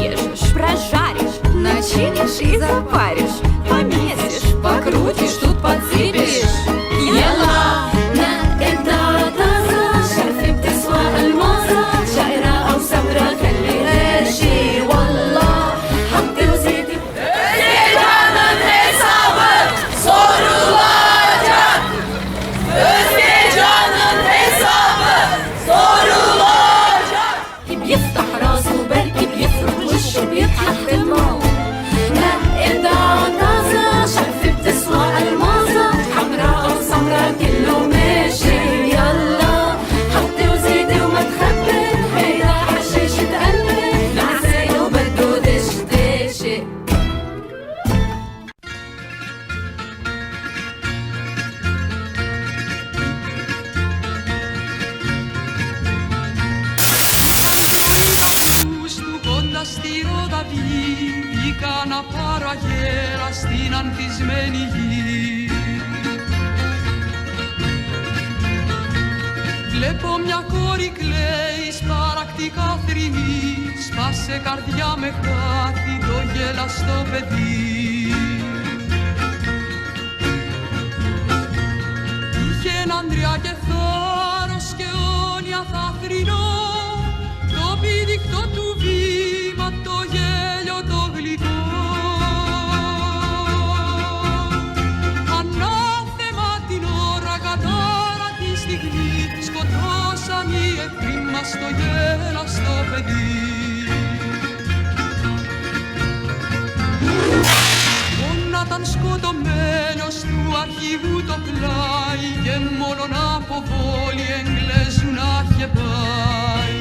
нарежешь, прожаришь, начинишь и запаришь, помесишь, покрутишь, тут подсыпешь. Ела! Βγήκα να πάρω αγέρα στην ανθισμένη γη. Βλέπω μια κόρη κλαίει σπαρακτικά θρυνή Σπάσε καρδιά με χάθη το γελαστό παιδί Σκοτώσαν οι εχθροί μας το γέλαστο παιδί να ήταν σκοτωμένος του αρχηγού το πλάι και μόνον από βόλη Εγγλέζου να είχε πάει.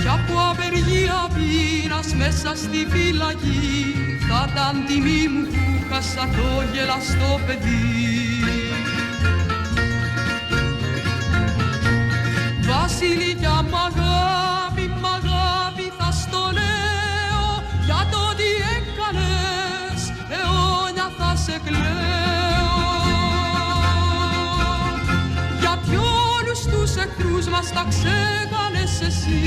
Κι από απεργία πείνας μέσα στη φυλακή θα ήταν τιμή μου που χάσα το γελαστό παιδί. Βασιλικιά μ' αγάπη, μ' αγάπη θα στο λέω. Για το τι έκανες αιώνια θα σε κλαίω. Γιατί όλους τους εχθρούς μας τα ξέχανες εσύ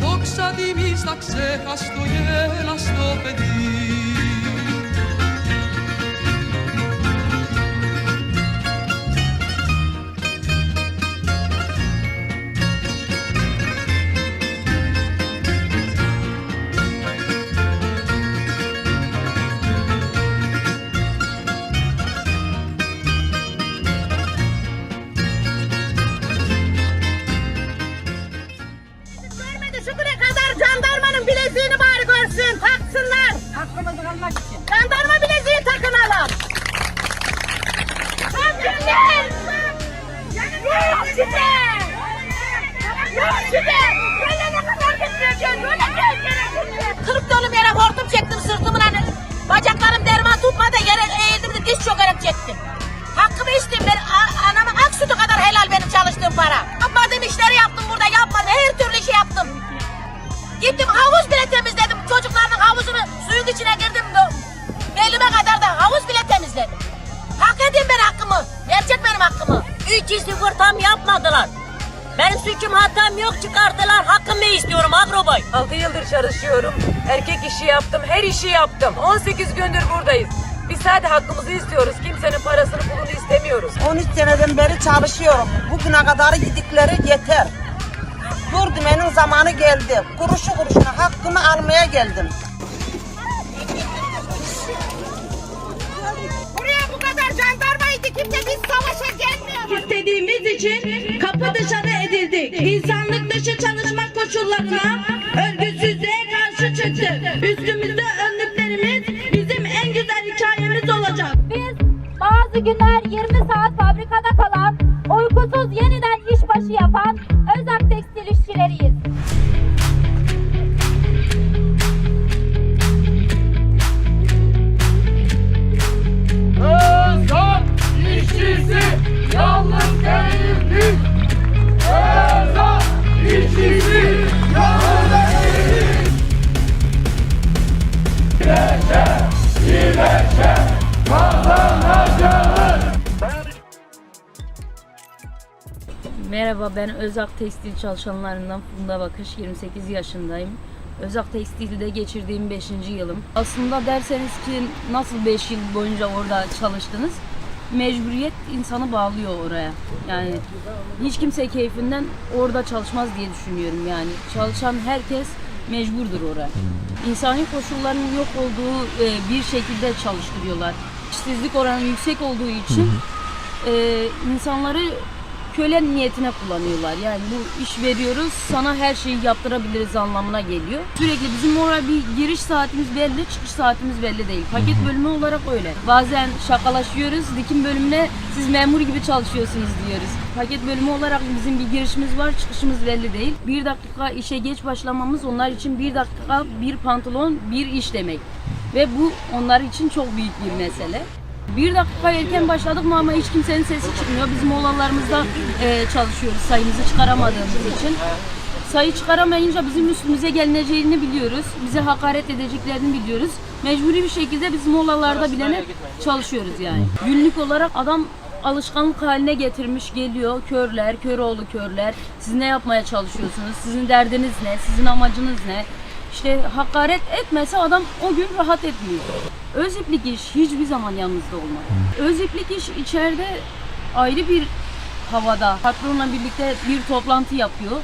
Δόξα τιμής τα ξέχαστο γέλαστο παιδί Size. Böyle ne kadar gitmeyeceğiz. Böyle gel Kırık dönüm yere hortum çektim sırtımın hani. Bacaklarım derman tutmadı yere eğildim de diz çökerek çektim. Hakkımı içtim ben anamın ak sütü kadar helal benim çalıştığım para. Yapmadığım işleri yaptım burada yapmadım her türlü işi yaptım. Gittim havuz bile temizledim. Çocukların havuzunu suyun içine girdim. Belime kadar da havuz bile temizledim. Hak edin ben hakkımı. Verecek benim hakkımı. 3-0 tam yapmadılar. Benim suçum hatam yok çıkardılar. Hakkımı istiyorum Agrobay. 6 yıldır çalışıyorum. Erkek işi yaptım, her işi yaptım. 18 gündür buradayız. Biz sadece hakkımızı istiyoruz. Kimsenin parasını pulunu istemiyoruz. 13 seneden beri çalışıyorum. Bugüne kadar gidikleri yeter. Dur demenin zamanı geldi. Kuruşu kuruşuna hakkımı almaya geldim. Buraya bu kadar jandarmaydı. Kimse biz savaşa gelmiyor. istediğimiz için kapı dışarı. İnsanlık dışı çalışma koşullarına, örgütsüzlüğe karşı çıktık. Üstümüzde önlüklerimiz bizim en güzel hikayemiz olacak. Biz bazı günler 20 saat fabrikada kalan, uykusuz yeniden işbaşı yapan Özak Tekstil işçileriyiz. Merhaba ben Özak Tekstil çalışanlarından Funda Bakış 28 yaşındayım. Özak Tekstil'de geçirdiğim 5. yılım. Aslında derseniz ki nasıl 5 yıl boyunca orada çalıştınız? Mecburiyet insanı bağlıyor oraya. Yani hiç kimse keyfinden orada çalışmaz diye düşünüyorum yani. Çalışan herkes mecburdur oraya. İnsani koşulların yok olduğu e, bir şekilde çalıştırıyorlar. İşsizlik oranı yüksek olduğu için e, insanları köle niyetine kullanıyorlar. Yani bu iş veriyoruz sana her şeyi yaptırabiliriz anlamına geliyor. Sürekli bizim oraya bir giriş saatimiz belli, çıkış saatimiz belli değil. Paket bölümü olarak öyle. Bazen şakalaşıyoruz. Dikim bölümüne siz memur gibi çalışıyorsunuz diyoruz. Paket bölümü olarak bizim bir girişimiz var, çıkışımız belli değil. Bir dakika işe geç başlamamız onlar için bir dakika bir pantolon bir iş demek. Ve bu onlar için çok büyük bir mesele. Bir dakika erken başladık mı ama hiç kimsenin sesi çıkmıyor. Biz molalarımızda e, çalışıyoruz sayımızı çıkaramadığımız için. Sayı çıkaramayınca bizim üstümüze gelineceğini biliyoruz. Bize hakaret edeceklerini biliyoruz. Mecburi bir şekilde biz molalarda bilene çalışıyoruz yani. Günlük olarak adam alışkanlık haline getirmiş geliyor. Körler, köroğlu körler. Siz ne yapmaya çalışıyorsunuz? Sizin derdiniz ne? Sizin amacınız ne? İşte hakaret etmese adam o gün rahat etmiyor. Öziplik iş hiçbir zaman yanınızda olmadı. Öziplik iş içeride ayrı bir havada patronla birlikte bir toplantı yapıyor.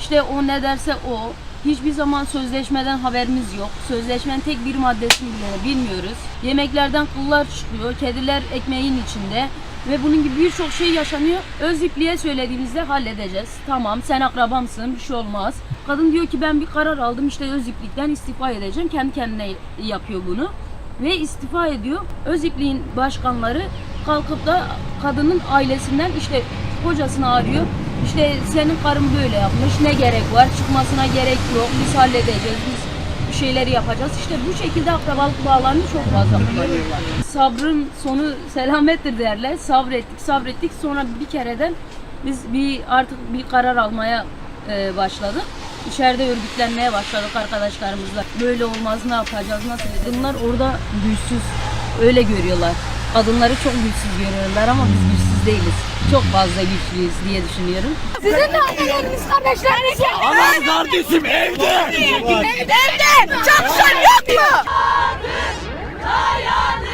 İşte o ne derse o. Hiçbir zaman sözleşmeden haberimiz yok. Sözleşmenin tek bir maddesini bile bilmiyoruz. Yemeklerden kıllar çıkıyor. Kediler ekmeğin içinde. Ve bunun gibi birçok şey yaşanıyor. Öz ipliğe söylediğimizde halledeceğiz. Tamam sen akrabamsın bir şey olmaz. Kadın diyor ki ben bir karar aldım işte öz iplikten istifa edeceğim. Kendi kendine yapıyor bunu. Ve istifa ediyor. Öz ipliğin başkanları kalkıp da kadının ailesinden işte kocasını arıyor. İşte senin karın böyle yapmış ne gerek var çıkmasına gerek yok biz halledeceğiz biz bir şeyleri yapacağız. İşte bu şekilde akrabalık bağlarını çok fazla kullanıyorlar. Sabrın sonu selamettir derler. Sabrettik, sabrettik. Sonra bir kereden biz bir artık bir karar almaya e, başladık. İçeride örgütlenmeye başladık arkadaşlarımızla. Böyle olmaz ne yapacağız, nasıl? Bunlar orada güçsüz. Öyle görüyorlar. Kadınları çok güçsüz görüyorlar ama biz güçsüz değiliz. Çok fazla güçlüyüz diye düşünüyorum. Sizin de anneleriniz, kardeşleriniz yok. Aman kardeşim evde. Evde evde. Çalışan yok mu? On a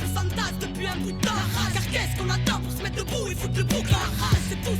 s'entasse depuis un bout de temps. Car qu'est-ce qu'on attend pour se mettre debout et foutre le bouc c'est tout